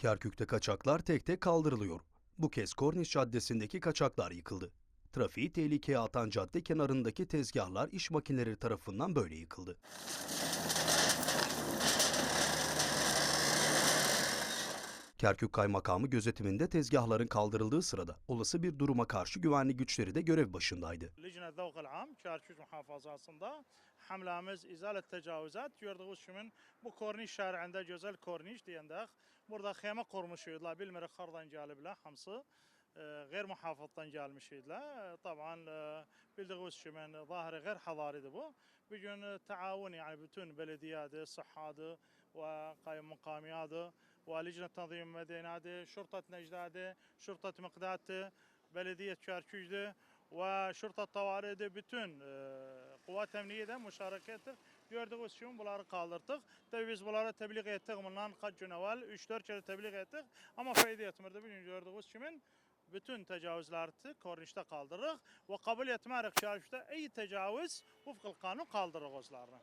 Kerkük'te kaçaklar tek tek kaldırılıyor. Bu kez Korniş Caddesi'ndeki kaçaklar yıkıldı. Trafiği tehlikeye atan cadde kenarındaki tezgahlar iş makineleri tarafından böyle yıkıldı. Kerkük Kaymakamı gözetiminde tezgahların kaldırıldığı sırada olası bir duruma karşı güvenlik güçleri de görev başındaydı. لجنة ذوق العام Çarşüz muhafazasında hamlemiz izalet tecavüzat gördüğünüz şimin bu korniş şari'inde güzel korniş diyendik. Burada xema kurmuşuydular bilmiri kardan gelibler hamsı. e, غير محافظتان gelmişiydiler. طبعا e, bildiğiniz şimin zahiri غير حضاريdi bu. Bugün e, تعاون yani bütün belediyede, sıhhadı ve kayım mukamiyatı ve lejnة تنظيم مدينة شرطة نجدة شرطة مقدات belediye Çarşüz'de ve şurta tavaride bütün e, kuvvet emniyede müşarek ettik. Gördüğünüz için bunları kaldırdık. Tabii biz bunları tebliğ ettik. Bundan kaç gün evvel 3-4 kere tebliğ ettik. Ama fayda etmedi. Bugün gördüğünüz için bütün tecavüzleri kornişte kaldırırıq ve kabul etmərək Çarşüz'de ey tecavüz vufqıl kanun kaldırırıq özlərini.